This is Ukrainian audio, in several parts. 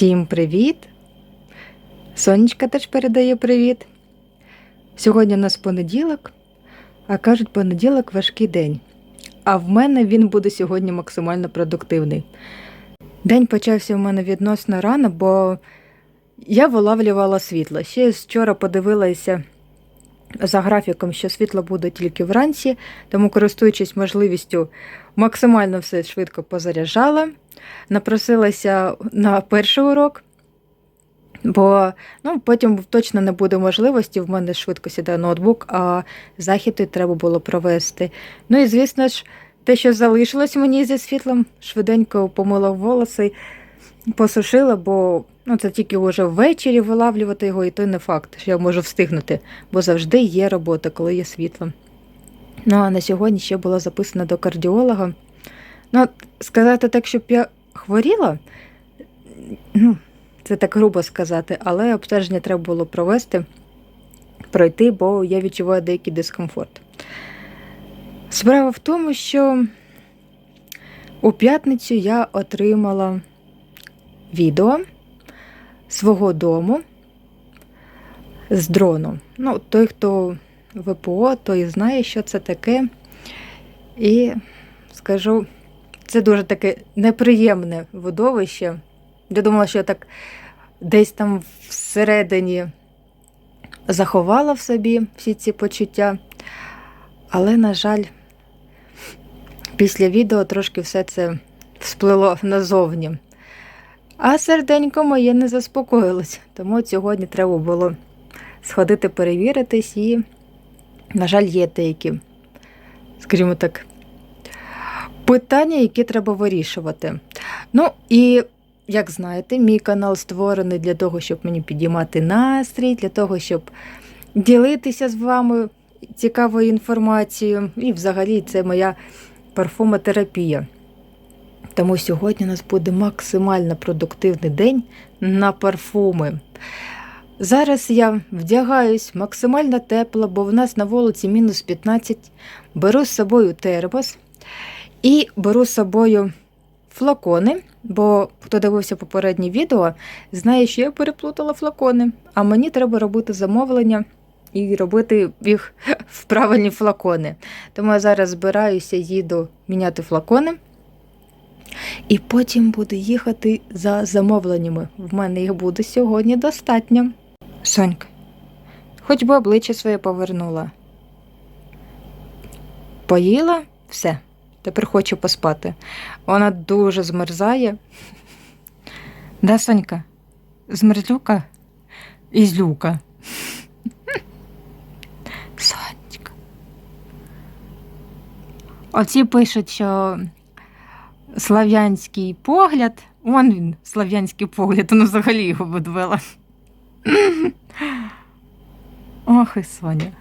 Всім привіт! Сонечка теж передає привіт. Сьогодні у нас понеділок, а кажуть, понеділок важкий день. А в мене він буде сьогодні максимально продуктивний. День почався в мене відносно рано, бо я вилавлювала світло. Ще вчора подивилася за графіком, що світло буде тільки вранці, тому, користуючись можливістю, максимально все швидко позаряджала. Напросилася на перший урок, бо ну, потім точно не буде можливості. В мене швидко сідає ноутбук, а захід треба було провести. Ну і звісно ж, те, що залишилось мені зі світлом, швиденько помила волоси, посушила, бо ну, це тільки вже ввечері вилавлювати його, і то не факт, що я можу встигнути, бо завжди є робота, коли є світло. Ну а на сьогодні ще була записана до кардіолога. Ну, сказати так, щоб я хворіла, ну, це так грубо сказати, але обстеження треба було провести, пройти, бо я відчуваю деякий дискомфорт. Справа в тому, що у п'ятницю я отримала відео свого дому з дрону. Ну, той, хто ВПО, той знає, що це таке. І скажу, це дуже таке неприємне видовище. Я думала, що я так десь там всередині заховала в собі всі ці почуття. Але, на жаль, після відео трошки все це всплило назовні. А серденько моє не заспокоїлось, тому сьогодні треба було сходити перевіритись і, на жаль, є деякі, скажімо так, питання, які треба вирішувати. Ну і, як знаєте, мій канал створений для того, щоб мені підіймати настрій, для того, щоб ділитися з вами цікавою інформацією. І взагалі це моя парфумотерапія. Тому сьогодні у нас буде максимально продуктивний день на парфуми. Зараз я вдягаюсь максимально тепло, бо в нас на вулиці мінус 15. Беру з собою термос і беру з собою флакони, бо хто дивився попереднє відео, знає, що я переплутала флакони, а мені треба робити замовлення і робити їх в правильні флакони. Тому я зараз збираюся, їду міняти флакони. І потім буду їхати за замовленнями. В мене їх буде сьогодні достатньо. Сонька, хоч би обличчя своє повернула. Поїла все. Тепер хочу поспати. Вона дуже змерзає. Да, Сонька? Змерзлюка і злюка. Сонечка. Оці пишуть, що слав'янський погляд. Вон він, слав'янський погляд, воно взагалі його видвела. Ох, і Соня.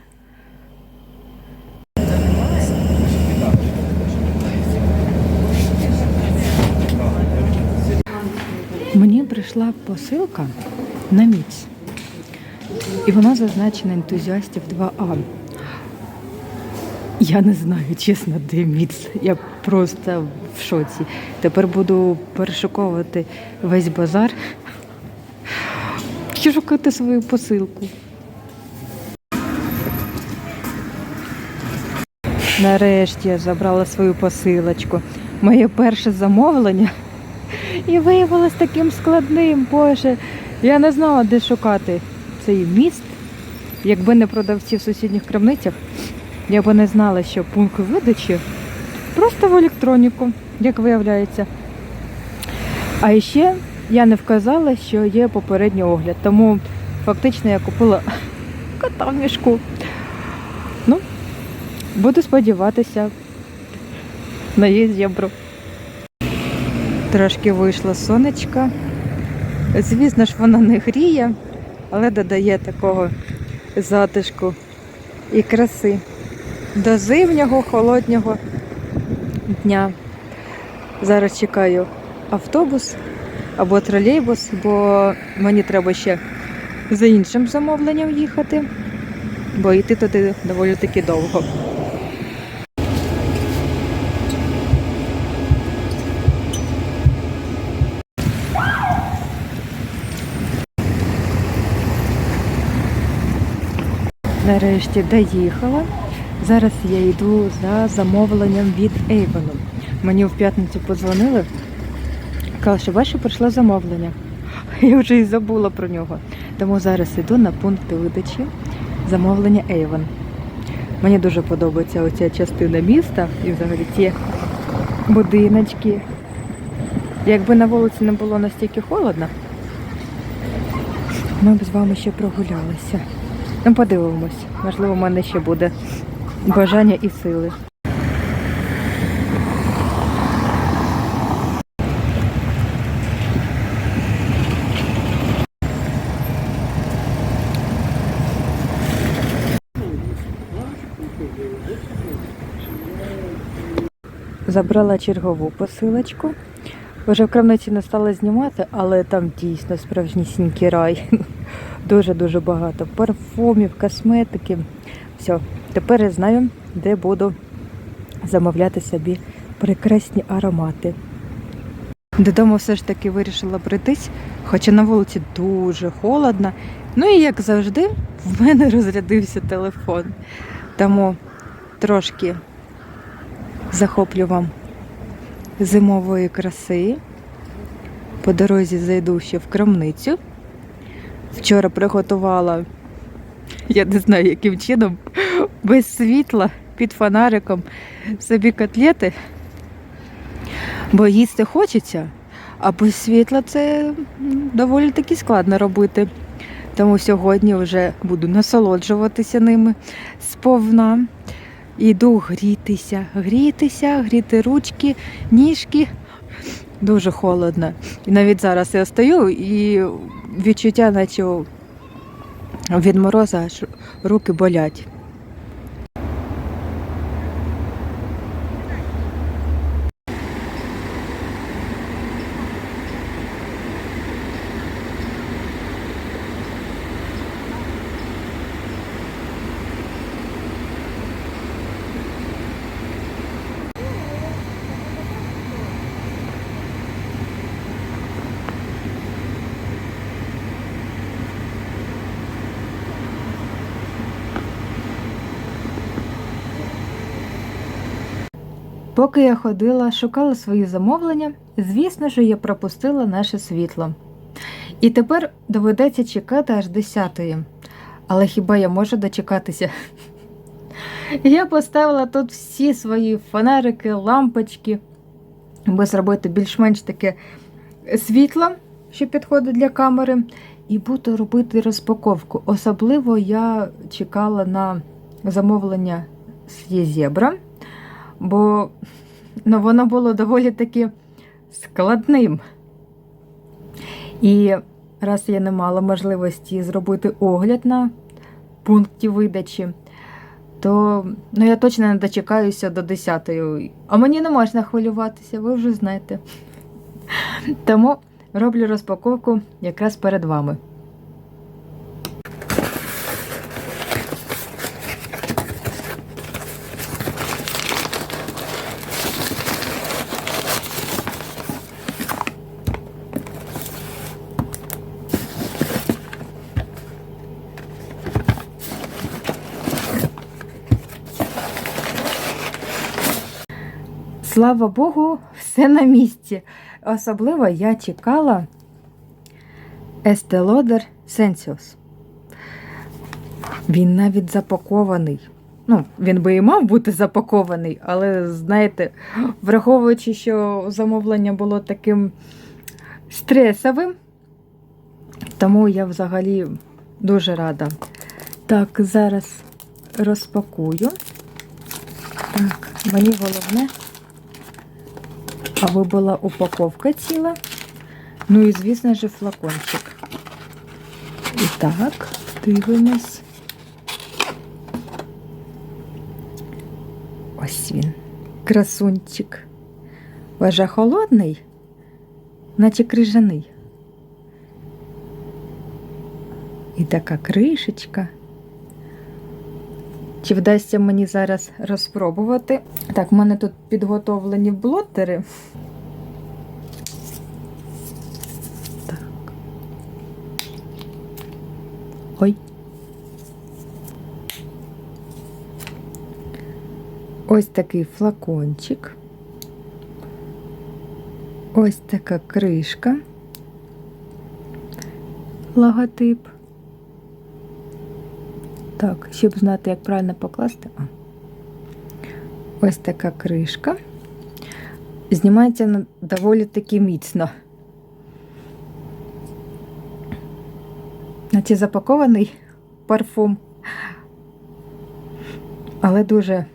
Мені прийшла посилка на міць. І вона зазначена ентузіастів 2А. Я не знаю, чесно, де міц. Я просто в шоці. Тепер буду перешуковувати весь базар і шукати свою посилку. Нарешті я забрала свою посилочку. Моє перше замовлення і виявилось таким складним. Боже, я не знала, де шукати цей міст. Якби не продавці в сусідніх крамницях, я б не знала, що пункт видачі просто в електроніку, як виявляється. А ще я не вказала, що є попередній огляд, тому фактично я купила кота в мішку. Ну, буду сподіватися на її зєбру. Трошки вийшло сонечко. Звісно ж, воно не гріє, але додає такого затишку і краси до зимнього холоднього дня. Зараз чекаю автобус або тролейбус, бо мені треба ще за іншим замовленням їхати, бо йти туди доволі таки довго. Нарешті доїхала. Зараз я йду за замовленням від Avon. Мені в п'ятницю подзвонили. Казали, що ваше прийшло замовлення. Я вже і забула про нього. Тому зараз йду на пункт видачі замовлення Avon. Мені дуже подобається оця частина міста і взагалі ті будиночки. Якби на вулиці не було настільки холодно, ми б з вами ще прогулялися. Ну, подивимось. Можливо, в мене ще буде бажання і сили. Забрала чергову посилочку. Вже в крамниці не стала знімати, але там дійсно справжнісінький рай. Дуже-дуже багато парфумів, косметики. Все, тепер я знаю, де буду замовляти собі прекрасні аромати. Додому все ж таки вирішила прийтись, хоча на вулиці дуже холодно. Ну і як завжди, в мене розрядився телефон. Тому трошки захоплю вам зимової краси. По дорозі зайду ще в крамницю. Вчора приготувала, я не знаю, яким чином, без світла під фонариком собі котлети, бо їсти хочеться, а без світла це доволі таки складно робити. Тому сьогодні вже буду насолоджуватися ними сповна. Іду грітися, грітися, гріти ручки, ніжки. Дуже холодно. І навіть зараз я стою і відчуття, наче від мороза аж руки болять. Поки я ходила, шукала свої замовлення, звісно ж, я пропустила наше світло. І тепер доведеться чекати аж 10-ї. Але хіба я можу дочекатися? Я поставила тут всі свої фонарики, лампочки, аби зробити більш-менш таке світло, що підходить для камери, і буду робити розпаковку. Особливо я чекала на замовлення з Єзебра бо ну, воно було доволі таки складним. І раз я не мала можливості зробити огляд на пункті видачі, то ну, я точно не дочекаюся до 10-ї. А мені не можна хвилюватися, ви вже знаєте. Тому роблю розпаковку якраз перед вами. Слава Богу, все на місці. Особливо я чекала Estee Lauder Sensios. Він навіть запакований. Ну, він би і мав бути запакований, але знаєте, враховуючи, що замовлення було таким стресовим, тому я взагалі дуже рада. Так, зараз розпакую. Так, мені головне, аби була упаковка ціла. Ну і, звісно ж, флакончик. І так, дивимось. Ось він. Красунчик. Важе холодний, наче крижаний. І така кришечка. Чи вдасться мені зараз розпробувати? Так, в мене тут підготовлені блотери. Так. Ой. Ось такий флакончик. Ось така кришка, логотип. Так, щоб знати, як правильно покласти. А. Ось така кришка. Знімається доволі таки міцно. Наче запакований парфум. Але дуже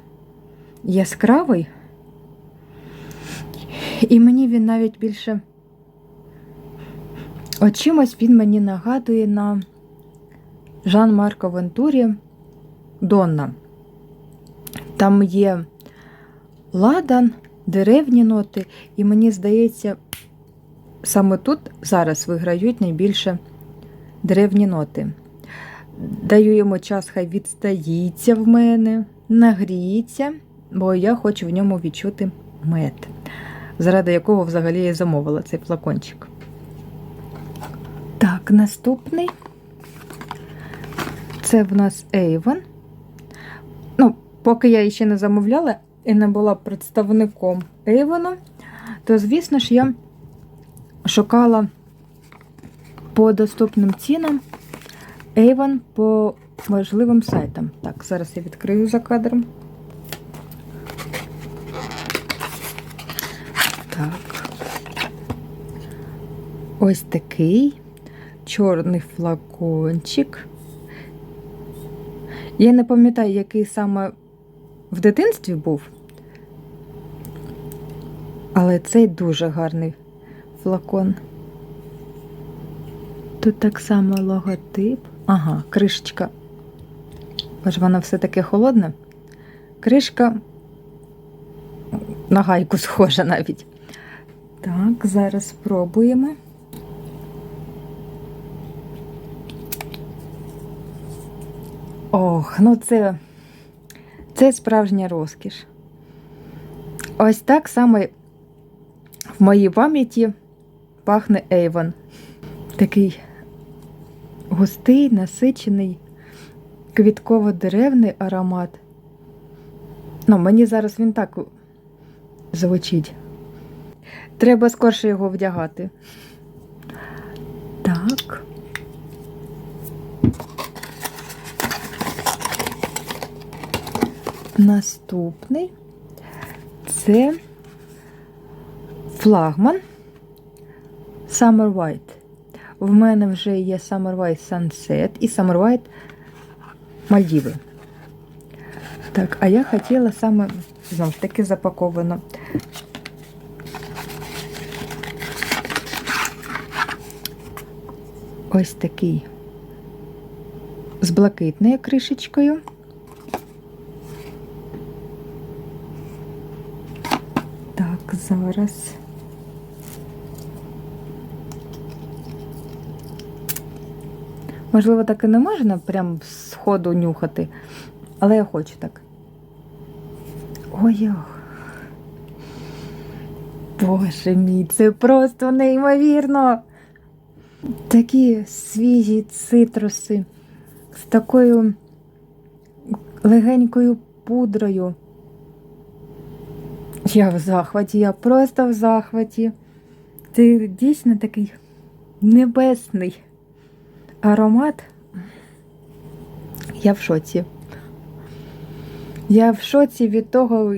яскравий. І мені він навіть більше. От чимось він мені нагадує на Жан Марко Вентурі Донна. Там є ладан, деревні ноти, і мені здається, саме тут зараз виграють найбільше деревні ноти. Даю йому час, хай відстаїться в мене, нагріється, бо я хочу в ньому відчути мед, заради якого взагалі я замовила цей флакончик. Так, наступний. Це в нас Avon. Ну, поки я її ще не замовляла і не була представником Avon, то, звісно ж, я шукала по доступним цінам Avon по можливим сайтам. Так, зараз я відкрию за кадром. Так. Ось такий чорний флакончик. Я не пам'ятаю, який саме в дитинстві був. Але цей дуже гарний флакон. Тут так само логотип. Ага, кришечка. Боже, вона все таке холодна. Кришка на гайку схожа навіть. Так, зараз спробуємо. Ох, ну це, це справжня розкіш. Ось так само в моїй пам'яті пахне Avon. Такий густий, насичений, квітково-деревний аромат. Ну, мені зараз він так звучить. Треба скорше його вдягати. Так. Наступний це флагман Summer White. В мене вже є Summer White Sunset і Summer White Мальдіви. Так, а я хотіла саме знову ж таки запаковано. Ось такий з блакитною кришечкою. Так, зараз. Можливо, так і не можна прям з ходу нюхати, але я хочу так. Ой, ох. Боже мій, це просто неймовірно. Такі свіжі цитруси з такою легенькою пудрою. Я в захваті, я просто в захваті. Це дійсно такий небесний аромат. Я в шоці. Я в шоці від того,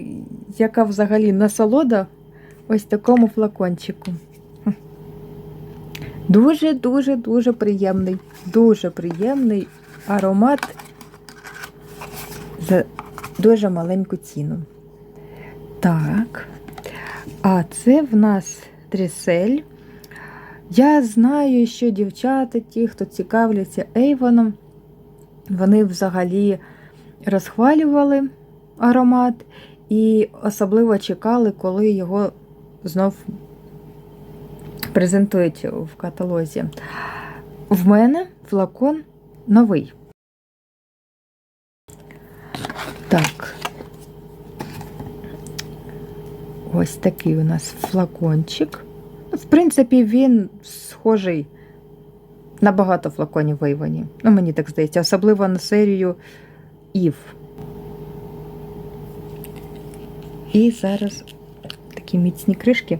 яка взагалі насолода ось такому флакончику. Дуже-дуже дуже приємний, дуже приємний аромат за дуже маленьку ціну. Так, а це в нас трісель. Я знаю, що дівчата, ті, хто цікавляться Ейвоном, вони взагалі розхвалювали аромат і особливо чекали, коли його знов презентують в каталозі. В мене флакон новий. Так. Ось такий у нас флакончик. В принципі, він схожий на багато флаконів в. Ну, мені так здається, особливо на серію Ів. І зараз такі міцні кришки.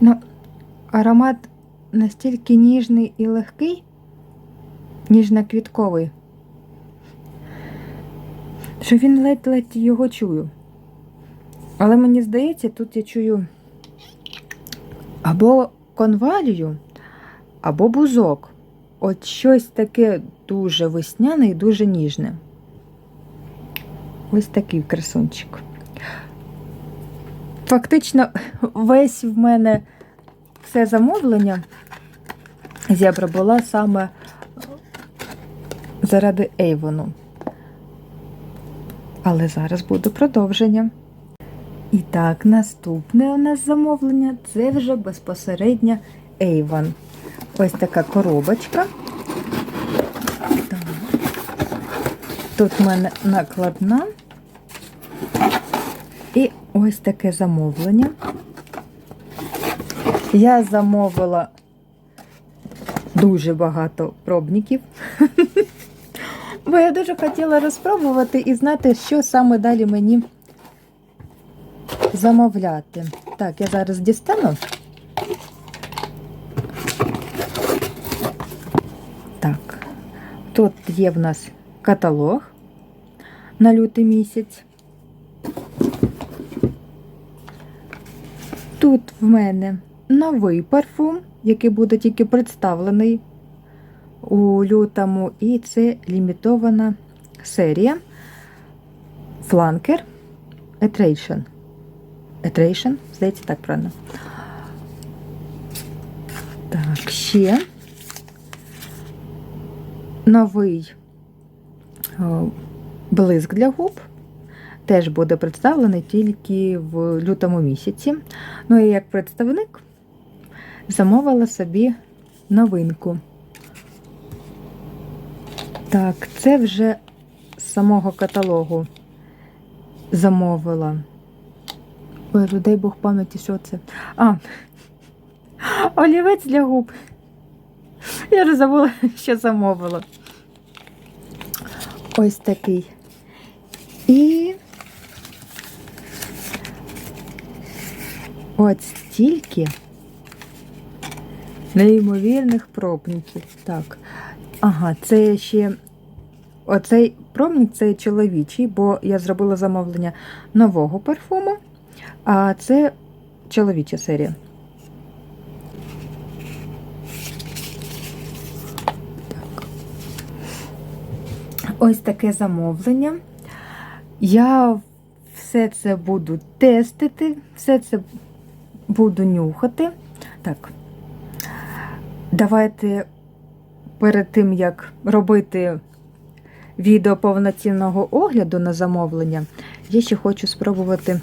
Ну, аромат настільки ніжний і легкий, ніжно-квітковий, що він ледь-ледь його чую. Але мені здається, тут я чую або конвалію, або бузок. От щось таке дуже весняне і дуже ніжне. Ось такий красунчик. Фактично, весь в мене все замовлення зябра була саме заради Ейвону. Але зараз буде продовження. І так, наступне у нас замовлення це вже безпосередньо Avon. Ось така коробочка. Тут в мене накладна. І ось таке замовлення. Я замовила дуже багато пробників. Бо я дуже хотіла розпробувати і знати, що саме далі мені замовляти. Так, я зараз дістану. Так, тут є в нас каталог на лютий місяць. Тут в мене новий парфум, який буде тільки представлений у лютому, і це лімітована серія Flanker Attraction. Attraction, здається, так правильно. Так, ще новий блиск для губ. Теж буде представлений тільки в лютому місяці. Ну і як представник замовила собі новинку. Так, це вже з самого каталогу замовила. Ой, людей Бог пам'яті, що це? А, олівець для губ. Я вже забула, що замовила. Ось такий. І от стільки неймовірних пробників. Так. Ага, це ще оцей пробник це чоловічий, бо я зробила замовлення нового парфуму, а це чоловіча серія. Ось таке замовлення. Я все це буду тестити, все це буду нюхати. Так, давайте перед тим, як робити відео повноцінного огляду на замовлення, я ще хочу спробувати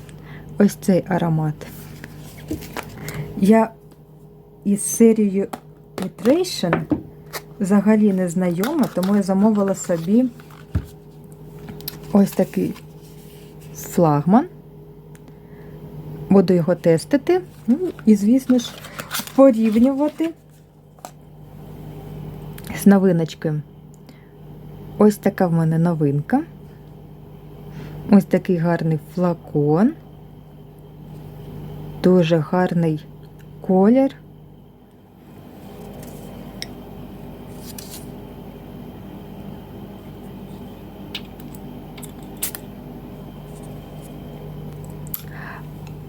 ось цей аромат. Я із серією Iteration взагалі не знайома, тому я замовила собі ось такий флагман. Буду його тестити. Ну, і, звісно ж, порівнювати з новиночкою. Ось така в мене новинка. Ось такий гарний флакон. Дуже гарний колір.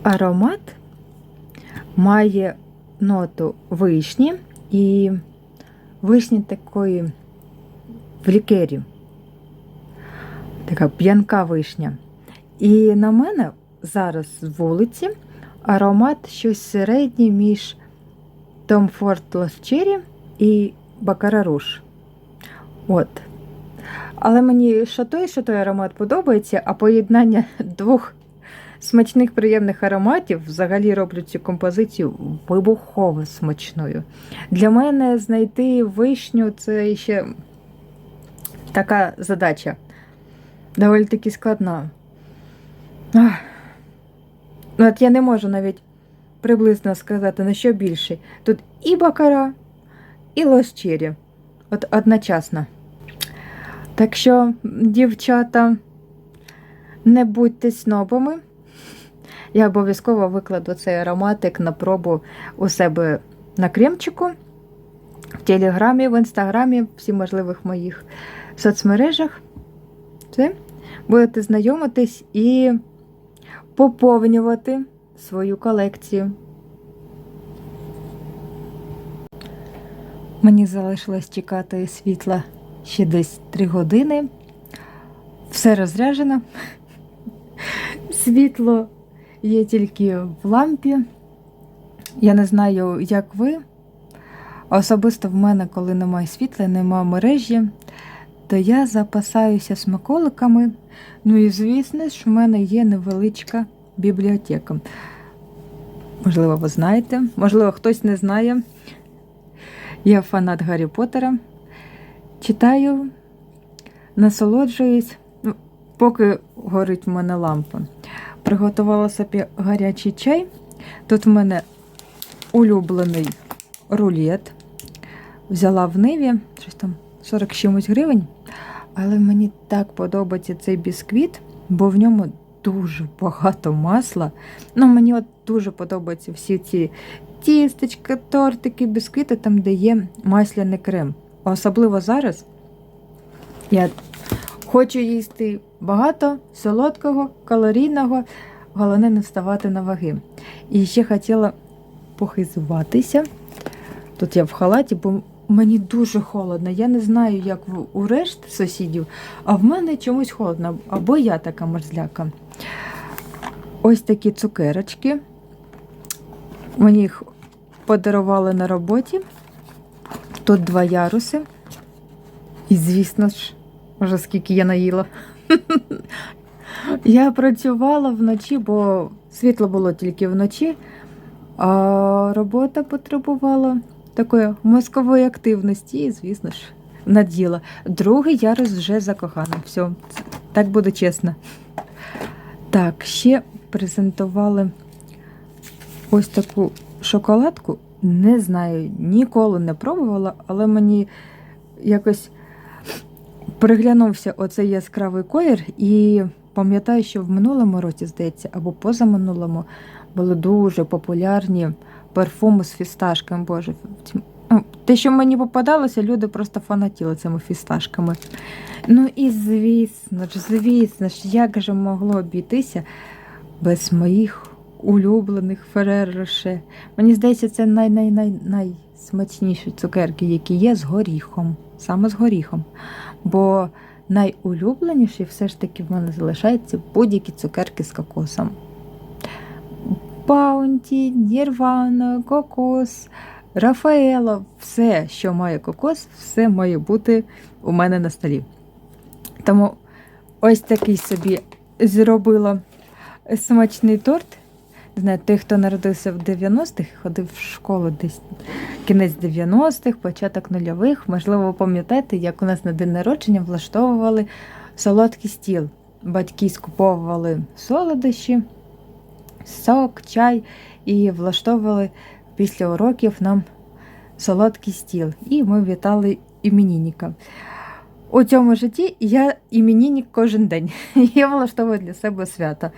Аромат має ноту вишні і вишні такої в лікері. Така п'янка вишня. І на мене зараз з вулиці аромат щось середнє між Tom Ford Lost Cherry і Baccarat. От. Але мені що той, що той аромат подобається, а поєднання двох смачних приємних ароматів взагалі роблю цю композицію вибухово смачною. Для мене знайти вишню це ще така задача. Доволі таки складна. Ну, От я не можу навіть приблизно сказати, на що більше. Тут і бакара, і лосчері. От одночасно. Так що, дівчата, не будьте снобами. Я обов'язково викладу цей ароматик на пробу у себе на кремчику, в Телеграмі, в інстаграмі, в всіх можливих моїх соцмережах. Все. Будете знайомитись і поповнювати свою колекцію. Мені залишилось чекати світла ще десь 3 години. Все розряджено. Світло є тільки в лампі. Я не знаю, як ви. Особисто в мене, коли немає світла, немає мережі, то я запасаюся смаколиками. Ну і звісно ж, в мене є невеличка бібліотека. Можливо, ви знаєте, можливо, хтось не знає. Я фанат Гаррі Поттера. Читаю, насолоджуюсь, ну, поки горить в мене лампа. Приготувала собі гарячий чай. Тут в мене улюблений рулет. Взяла в Ниві, щось там 40 чимось гривень. Але мені так подобається цей бісквіт, бо в ньому дуже багато масла. Ну, мені от дуже подобаються всі ці тістечка, тортики, бісквіти, там, де є масляний крем. Особливо зараз я хочу їсти багато солодкого, калорійного, головне не вставати на ваги. І ще хотіла похизуватися. Тут я в халаті, бо мені дуже холодно. Я не знаю, як у решти сусідів, а в мене чомусь холодно, або я така мерзляка. Ось такі цукерочки. Мені їх подарували на роботі. Тут два яруси. І, звісно ж, вже скільки я наїла. Я працювала вночі, бо світло було тільки вночі, а робота потребувала такої мозкової активності, і, звісно ж, наділа. Другий ярус вже закохана. Все, так буде чесно. Так, ще презентували ось таку шоколадку. Не знаю, ніколи не пробувала, але мені якось приглянувся оцей яскравий колір, і пам'ятаю, що в минулому році, здається, або позаминулому були дуже популярні парфуми з фісташками. Боже, ну, те, що мені попадалося, люди просто фанатіли цими фісташками. Ну і звісно ж, звісно ж, як же могло обійтися без моїх улюблених Ферер Роше. Мені здається, це най-най-най найсмачніші цукерки, які є з горіхом. Саме з горіхом. Бо найулюбленіші все ж таки в мене залишаються будь-які цукерки з кокосом. Баунті, Нірвана, кокос, Рафаело, все, що має кокос, все має бути у мене на столі. Тому ось такий собі зробила смачний торт. Знаю, той, хто народився в 90-х, ходив в школу десь кінець 90-х, початок нульових. Можливо, ви пам'ятаєте, як у нас на день народження влаштовували солодкий стіл. Батьки скуповували солодощі, сок, чай і влаштовували після уроків нам солодкий стіл. І ми вітали іменінника. У цьому житті я іменінник кожен день. Я влаштовую для себе свято.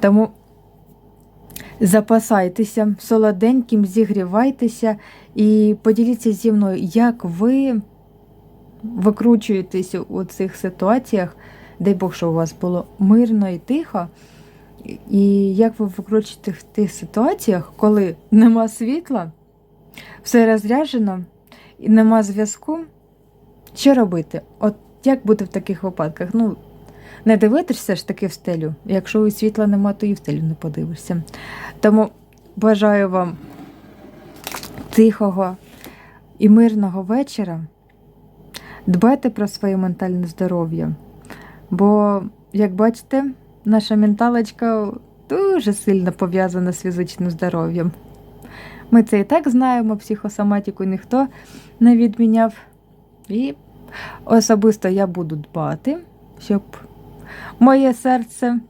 Тому запасайтеся солоденьким, зігрівайтеся і поділіться зі мною, як ви викручуєтеся у цих ситуаціях, дай Бог, що у вас було мирно і тихо. І як ви викручуєте в тих ситуаціях, коли нема світла, все розряджено і нема зв'язку, що робити? От як бути в таких випадках? Ну, не дивитися ж таки в стелю. Якщо і світла нема, то і в стелю не подивишся. Тому бажаю вам тихого і мирного вечора. Дбайте про своє ментальне здоров'я. Бо, як бачите, наша менталочка дуже сильно пов'язана з фізичним здоров'ям. Ми це і так знаємо, психосоматику ніхто не відміняв. І особисто я буду дбати, щоб моє серце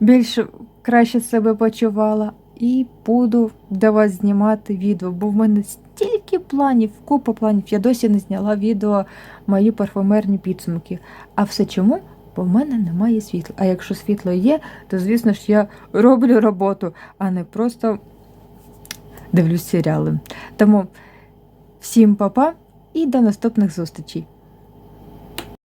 більш краще себе почувало. І буду для вас знімати відео, бо в мене стільки планів, купа планів. Я досі не зняла відео мої парфумерні підсумки. А все чому? Бо в мене немає світла. А якщо світло є, то звісно ж я роблю роботу, а не просто дивлюсь серіали. Тому всім па-па і до наступних зустрічей!